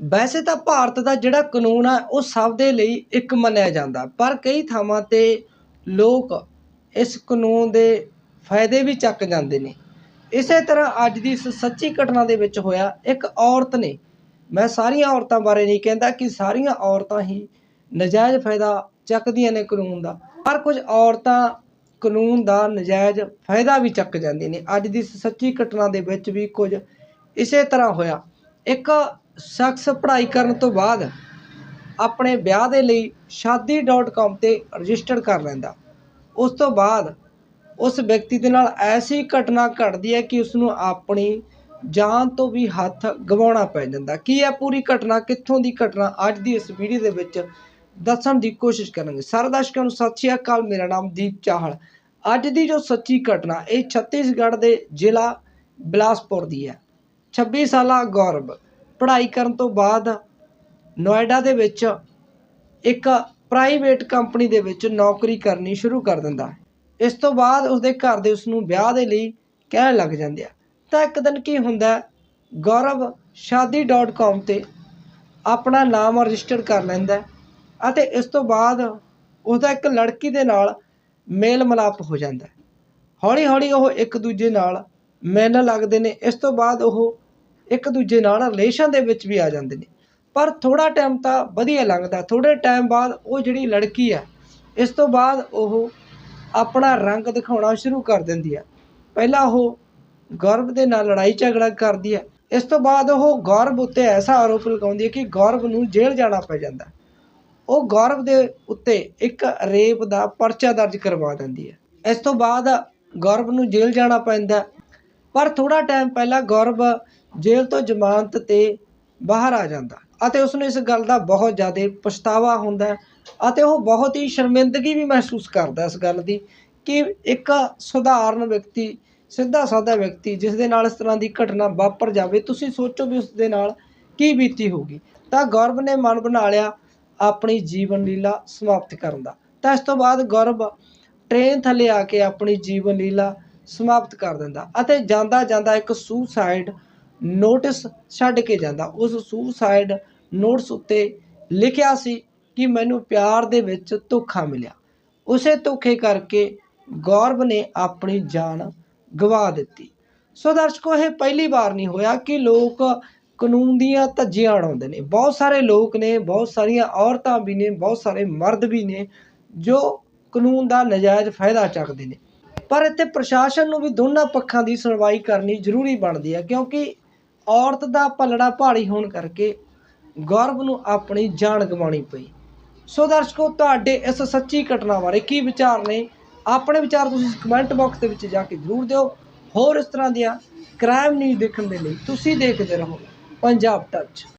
ਵੈਸੇ ਤਾਂ ਭਾਰਤ ਦਾ ਜਿਹੜਾ ਕਾਨੂੰਨ ਆ, ਉਹ ਸਭ ਦੇ ਲਈ ਇੱਕ ਮੰਨਿਆ ਜਾਂਦਾ। ਪਰ ਕਈ ਥਾਵਾਂ 'ਤੇ ਲੋਕ ਇਸ ਕਾਨੂੰਨ ਦੇ ਫਾਇਦੇ ਵੀ ਚੱਕ ਜਾਂਦੇ ਨੇ। ਇਸੇ ਤਰ੍ਹਾਂ ਅੱਜ ਦੀ ਇਸ ਸੱਚੀ ਘਟਨਾ ਦੇ ਵਿੱਚ ਹੋਇਆ ਇੱਕ ਔਰਤ ਨੇ, ਮੈਂ ਸਾਰੀਆਂ ਔਰਤਾਂ ਬਾਰੇ ਨਹੀਂ ਕਹਿੰਦਾ ਕਿ ਸਾਰੀਆਂ ਔਰਤਾਂ ਹੀ ਨਜਾਇਜ਼ ਫਾਇਦਾ ਚੱਕਦੀਆਂ ਨੇ ਕਾਨੂੰਨ ਦਾ। ਪਰ ਕੁਝ ਔਰਤਾਂ ਕਾਨੂੰਨ ਦਾ ਨਜਾਇਜ਼ ਫਾਇਦਾ ਵੀ ਚੱਕ ਜਾਂਦੀਆਂ ਨੇ। ਅੱਜ ਦੀ ਸੱਚੀ ਘਟਨਾ ਦੇ ਵਿੱਚ ਵੀ ਕੁਝ ਇਸੇ ਤਰ੍ਹਾਂ ਹੋਇਆ। ਇੱਕ ਸ਼ਖਸ ਪੜ੍ਹਾਈ ਕਰਨ ਤੋਂ ਬਾਅਦ ਆਪਣੇ ਵਿਆਹ ਦੇ ਲਈ ਸ਼ਾਦੀ ਡੋਟ shaadi.com ਤੇ ਰਜਿਸਟਰ ਕਰ ਲੈਂਦਾ। ਉਸ ਤੋਂ ਬਾਅਦ ਉਸ ਵਿਅਕਤੀ ਦੇ ਨਾਲ ਐਸੀ ਘਟਨਾ ਘਟਦੀ ਹੈ ਕਿ ਉਸਨੂੰ ਆਪਣੀ ਜਾਨ ਤੋਂ ਵੀ ਹੱਥ ਗਵਾਉਣਾ ਪੈ ਜਾਂਦਾ। ਕੀ ਹੈ ਪੂਰੀ ਘਟਨਾ, ਕਿੱਥੋਂ ਦੀ ਘਟਨਾ, ਅੱਜ ਦੀ ਇਸ ਵੀਡੀਓ ਦੇ ਵਿੱਚ ਦੱਸਣ ਦੀ ਕੋਸ਼ਿਸ਼ ਕਰਾਂਗੇ। ਸਾਰੇ ਦਰਸ਼ਕਾਂ ਨੂੰ ਸਤਿ ਸ਼੍ਰੀ ਅਕਾਲ, ਮੇਰਾ ਨਾਮ ਦੀਪ ਚਾਹਲ। ਅੱਜ ਦੀ ਜੋ ਸੱਚੀ ਘਟਨਾ, ਇਹ ਛੱਤੀਸਗੜ੍ਹ ਦੇ ਜ਼ਿਲ੍ਹਾ ਬਿਲਾਸਪੁਰ ਦੀ ਹੈ। 26 ਸਾਲਾ ਗੌਰਵ। ਪੜ੍ਹਾਈ ਕਰਨ ਤੋਂ ਬਾਅਦ ਨੋਇਡਾ ਦੇ ਵਿੱਚ ਇੱਕ ਪ੍ਰਾਈਵੇਟ ਕੰਪਨੀ ਦੇ ਵਿੱਚ ਨੌਕਰੀ ਕਰਨੀ ਸ਼ੁਰੂ ਕਰ ਦਿੰਦਾ ਹੈ। ਇਸ ਤੋਂ ਬਾਅਦ ਉਸਦੇ ਘਰ ਦੇ ਉਸ ਨੂੰ ਵਿਆਹ ਦੇ ਲਈ ਕਹਿਣ ਲੱਗ ਜਾਂਦੇ ਆ। ਤਾਂ ਇੱਕ ਦਿਨ ਕੀ ਹੁੰਦਾ ਹੈ, ਗੌਰਵ shaadi.com ਤੇ ਆਪਣਾ ਨਾਮ ਰਜਿਸਟਰ ਕਰ ਲੈਂਦਾ ਅਤੇ ਇਸ ਤੋਂ ਬਾਅਦ ਉਸਦਾ ਇੱਕ ਲੜਕੀ ਦੇ ਨਾਲ ਮੇਲ ਮਿਲਾਪ ਹੋ ਜਾਂਦਾ ਹੌਲੀ ਹੌਲੀ ਉਹ ਇੱਕ ਦੂਜੇ ਨਾਲ ਮਿਲਣ ਲੱਗਦੇ ਨੇ। ਇਸ ਤੋਂ ਬਾਅਦ ਉਹ ਇੱਕ ਦੂਜੇ ਨਾਲ ਰਿਲੇਸ਼ਨ ਦੇ ਵਿੱਚ ਵੀ ਆ ਜਾਂਦੇ ਨੇ। ਪਰ ਥੋੜ੍ਹਾ ਟਾਈਮ ਤਾਂ ਵਧੀਆ ਲੰਘਦਾ। ਥੋੜ੍ਹੇ ਟਾਈਮ ਬਾਅਦ ਉਹ ਜਿਹੜੀ ਲੜਕੀ ਹੈ ਇਸ ਤੋਂ ਬਾਅਦ ਉਹ ਆਪਣਾ ਰੰਗ ਦਿਖਾਉਣਾ ਸ਼ੁਰੂ ਕਰ ਦਿੰਦੀ ਹੈ ਪਹਿਲਾਂ ਉਹ ਗੌਰਵ ਦੇ ਨਾਲ ਲੜਾਈ ਝਗੜਾ ਕਰਦੀ ਹੈ ਇਸ ਤੋਂ ਬਾਅਦ ਉਹ ਗੌਰਵ ਉੱਤੇ ਐਸਾ ਆਰੋਪ ਲਗਾਉਂਦੀ ਹੈ ਕਿ ਗੌਰਵ ਨੂੰ ਜੇਲ੍ਹ ਜਾਣਾ ਪੈ ਜਾਂਦਾ। ਉਹ ਗੌਰਵ ਦੇ ਉੱਤੇ ਇੱਕ ਰੇਪ ਦਾ ਪਰਚਾ ਦਰਜ ਕਰਵਾ ਦਿੰਦੀ ਹੈ ਇਸ ਤੋਂ ਬਾਅਦ ਗੌਰਵ ਨੂੰ ਜੇਲ੍ਹ ਜਾਣਾ ਪੈਂਦਾ। ਪਰ ਥੋੜਾ ਟਾਈਮ ਪਹਿਲਾਂ ਗੌਰਵ ਜੇਲ੍ਹ ਤੋਂ ਜ਼ਮਾਨਤ ਤੇ ਬਾਹਰ ਆ ਜਾਂਦਾ। ਅਤੇ ਉਸ ਨੂੰ ਇਸ ਗੱਲ ਦਾ ਬਹੁਤ ਜ਼ਿਆਦਾ ਪਛਤਾਵਾ ਹੁੰਦਾ ਅਤੇ ਉਹ ਬਹੁਤ ਹੀ ਸ਼ਰਮਿੰਦਗੀ ਵੀ ਮਹਿਸੂਸ ਕਰਦਾ ਇਸ ਗੱਲ ਦੀ ਕਿ ਇੱਕ ਸਧਾਰਨ ਵਿਅਕਤੀ, ਸਿੱਧਾ ਸਾਦਾ ਵਿਅਕਤੀ ਜਿਸ ਦੇ ਨਾਲ ਇਸ ਤਰ੍ਹਾਂ ਦੀ ਘਟਨਾ ਵਾਪਰ ਜਾਵੇ, ਤੁਸੀਂ ਸੋਚੋ ਵੀ ਉਸ ਦੇ ਨਾਲ ਕੀ ਬੀਤੀ ਹੋਊਗੀ। ਤਾਂ ਗੌਰਵ ਨੇ ਮਨ ਬਣਾ ਲਿਆ ਆਪਣੀ ਜੀਵਨ ਲੀਲਾ ਸਮਾਪਤ ਕਰਨ ਦਾ। ਤਾਂ ਇਸ ਤੋਂ ਬਾਅਦ ਗੌਰਵ ਟ੍ਰੇਨ ਥੱਲੇ ਆ ਕੇ ਆਪਣੀ ਜੀਵਨ ਲੀਲਾ ਸਮਾਪਤ ਕਰ ਦਿੰਦਾ ਅਤੇ ਜਾਂਦਾ ਜਾਂਦਾ ਇੱਕ ਸੁਸਾਈਡ ਨੋਟਿਸ ਛੱਡ ਕੇ ਜਾਂਦਾ। ਉਸ ਸੂਸਾਈਡ ਨੋਟਿਸ ਉੱਤੇ ਲਿਖਿਆ ਸੀ ਕਿ ਮੈਨੂੰ ਪਿਆਰ ਦੇ ਵਿੱਚ ਧੋਖਾ ਮਿਲਿਆ। ਉਸੇ ਧੋਖੇ ਕਰਕੇ ਗੌਰਵ ਨੇ ਆਪਣੀ ਜਾਨ ਗਵਾ ਦਿੱਤੀ। ਸੋ ਦਰਸ਼ਕੋ, ਇਹ ਪਹਿਲੀ ਵਾਰ ਨਹੀਂ ਹੋਇਆ ਕਿ ਲੋਕ ਕਾਨੂੰਨ ਦੀਆਂ ਧੱਜੀਆਂ ਉਡਾਉਂਦੇ ਨੇ। ਬਹੁਤ ਸਾਰੇ ਲੋਕ ਨੇ, ਬਹੁਤ ਸਾਰੀਆਂ ਔਰਤਾਂ ਵੀ ਨੇ, ਬਹੁਤ ਸਾਰੇ ਮਰਦ ਵੀ ਨੇ ਜੋ ਕਾਨੂੰਨ ਦਾ ਨਜਾਇਜ਼ ਫਾਇਦਾ ਚੱਕਦੇ ਨੇ। ਪਰ ਇੱਥੇ ਪ੍ਰਸ਼ਾਸਨ ਨੂੰ ਵੀ ਦੋਨਾਂ ਪੱਖਾਂ ਦੀ ਸੁਣਵਾਈ ਕਰਨੀ ਜ਼ਰੂਰੀ ਬਣਦੀ ਹੈ ਕਿਉਂਕਿ ਔਰਤ ਦਾ ਪਲੜਾ ਭਾਰੀ ਹੋਣ ਕਰਕੇ ਗੌਰਵ ਨੂੰ ਆਪਣੀ ਜਾਨ ਗਵਾਉਣੀ ਪਈ। ਸੋ ਦਰਸ਼ਕੋ, ਤੁਹਾਡੇ ਇਸ ਸੱਚੀ ਘਟਨਾ ਬਾਰੇ ਕੀ ਵਿਚਾਰ ਨੇ? ਆਪਣੇ ਵਿਚਾਰ ਤੁਸੀਂ ਕਮੈਂਟ ਬਾਕਸ ਦੇ ਵਿੱਚ ਜਾ ਕੇ ਜ਼ਰੂਰ ਦਿਓ। ਹੋਰ ਇਸ ਤਰ੍ਹਾਂ ਦੀਆਂ ਕ੍ਰਾਈਮ ਨਿਊਜ਼ ਦੇਖਣ ਦੇ ਲਈ ਤੁਸੀਂ ਦੇਖਦੇ ਰਹੋ ਪੰਜਾਬ ਟੱਚ